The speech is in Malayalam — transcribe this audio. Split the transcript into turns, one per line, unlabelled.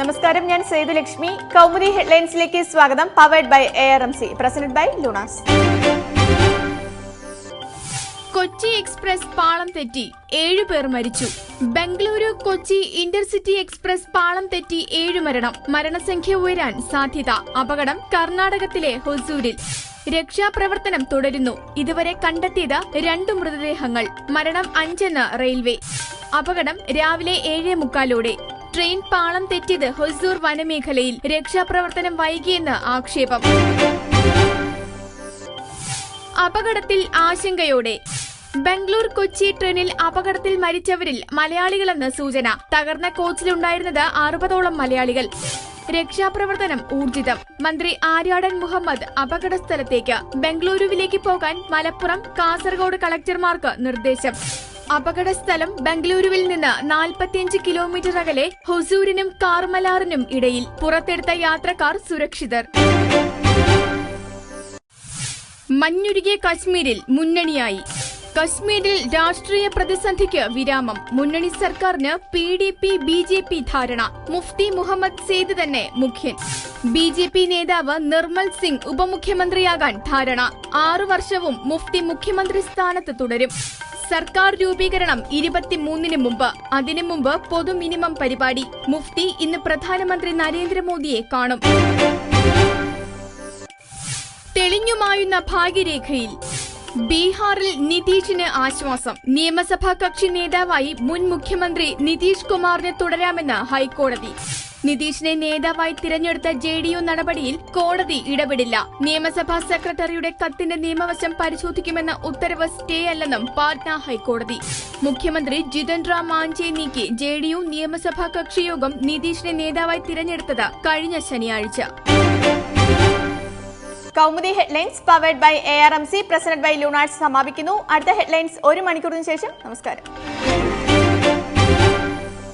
നമസ്കാരം ഞാൻ സേതുലക്ഷ്മി കൗമുദി ഹെഡ്ലൈൻസിലേക്ക് സ്വാഗതം. Powered by A R M C presented by Lunas
Kochi express പാളം തെറ്റി ഏഴുപേർ മരിച്ചു. ബംഗളൂരു കൊച്ചി ഇന്റർസിറ്റി എക്സ്പ്രസ് പാളം തെറ്റി ഏഴ് മരണം. മരണസംഖ്യ ഉയരാൻ സാധ്യത. അപകടം കർണാടകത്തിലെ ഹൊസൂരിൽ. രക്ഷാപ്രവർത്തനം തുടരുന്നു. ഇതുവരെ കണ്ടെത്തിയത് രണ്ട് മൃതദേഹങ്ങൾ. മരണം അഞ്ചെന്ന് റെയിൽവേ. അപകടം രാവിലെ ഏഴേ മുക്കാലോടെ. ട്രെയിൻ പാളം തെറ്റിയത് ഹൊസൂർ വനമേഖലയിൽ രക്ഷാപ്രവർത്തനം വൈകിയെന്ന് ആക്ഷേപം. അപകടത്തിൽ ആശങ്കയോടെ. ബംഗളൂർ കൊച്ചി ട്രെയിനിൽ അപകടത്തിൽ മരിച്ചവരിൽ മലയാളികളെന്ന് സൂചന. തകർന്ന കോച്ചിലുണ്ടായിരുന്നത് അറുപതോളം മലയാളികൾ. രക്ഷാപ്രവർത്തനം ഊർജിതം. മന്ത്രി ആര്യാടൻ മുഹമ്മദ് അപകട സ്ഥലത്തേക്ക് ബംഗളൂരുവിലേക്ക് പോകാൻ മലപ്പുറം കാസർഗോഡ് കളക്ടർമാർക്ക് നിർദ്ദേശം. അപകട സ്ഥലം ബംഗളൂരുവിൽ നിന്ന് നാൽപ്പത്തിയഞ്ച് കിലോമീറ്റർ അകലെ ഹൊസൂരിനും കാർമലാറിനും ഇടയിൽ പുറത്തെടുത്ത യാത്രക്കാർ സുരക്ഷിതർ. മഞ്ഞുരുകിയ കശ്മീരിൽ മുന്നണിയായി. കശ്മീരിൽ രാഷ്ട്രീയ പ്രതിസന്ധിക്ക് വിരാമം. മുന്നണി സർക്കാരിന് P D P B J P ധാരണ. മുഫ്തി മുഹമ്മദ് സെയ്ദ് തന്നെ മുഖ്യൻ. ബി ജെ പി നേതാവ് നിർമ്മൽ സിംഗ് ഉപമുഖ്യമന്ത്രിയാകാൻ ധാരണ. ആറു വർഷവും മുഫ്തി മുഖ്യമന്ത്രി സ്ഥാനത്ത് തുടരും. സർക്കാർ രൂപീകരണം ഇരുപത്തിമൂന്നിന് മുമ്പ്. അതിനു മുമ്പ് പൊതു മിനിമം പരിപാടി. മുഫ്തി ഇന്ന് പ്രധാനമന്ത്രി നരേന്ദ്രമോദിയെ കാണും. തെളിഞ്ഞുമായുന്ന ഭാഗ്യരേഖയിൽ. ബീഹാറിൽ നിതീഷിന് ആശ്വാസം. നിയമസഭാ കക്ഷി നേതാവായി മുൻ മുഖ്യമന്ത്രി നിതീഷ് കുമാറിന് തുടരാമെന്ന് ഹൈക്കോടതി. നിതീഷിനെ നേതാവായി തിരഞ്ഞെടുത്ത ജെ ഡി യു നടപടിയിൽ കോടതി ഇടപെടില്ല. നിയമസഭാ സെക്രട്ടറിയുടെ കത്തിന്റെ നിയമവശം പരിശോധിക്കുമെന്ന ഉത്തരവ് സ്റ്റേ അല്ലെന്നും പാറ്റ്ന ഹൈക്കോടതി. മുഖ്യമന്ത്രി ജിതൻ റാം മാഞ്ചെ നീക്കി ജെ ഡി യു നിയമസഭാ കക്ഷിയോഗം നിതീഷിനെ നേതാവായി തിരഞ്ഞെടുത്തത് കഴിഞ്ഞ ശനിയാഴ്ച.
Kaumudi headlines powered by A R M C president by Lunas സമാപിക്കുന്നു. അടുത്ത ഹെഡ്ലൈൻസ് ഒരു മണിക്കൂറിന് ശേഷം. നമസ്കാരം.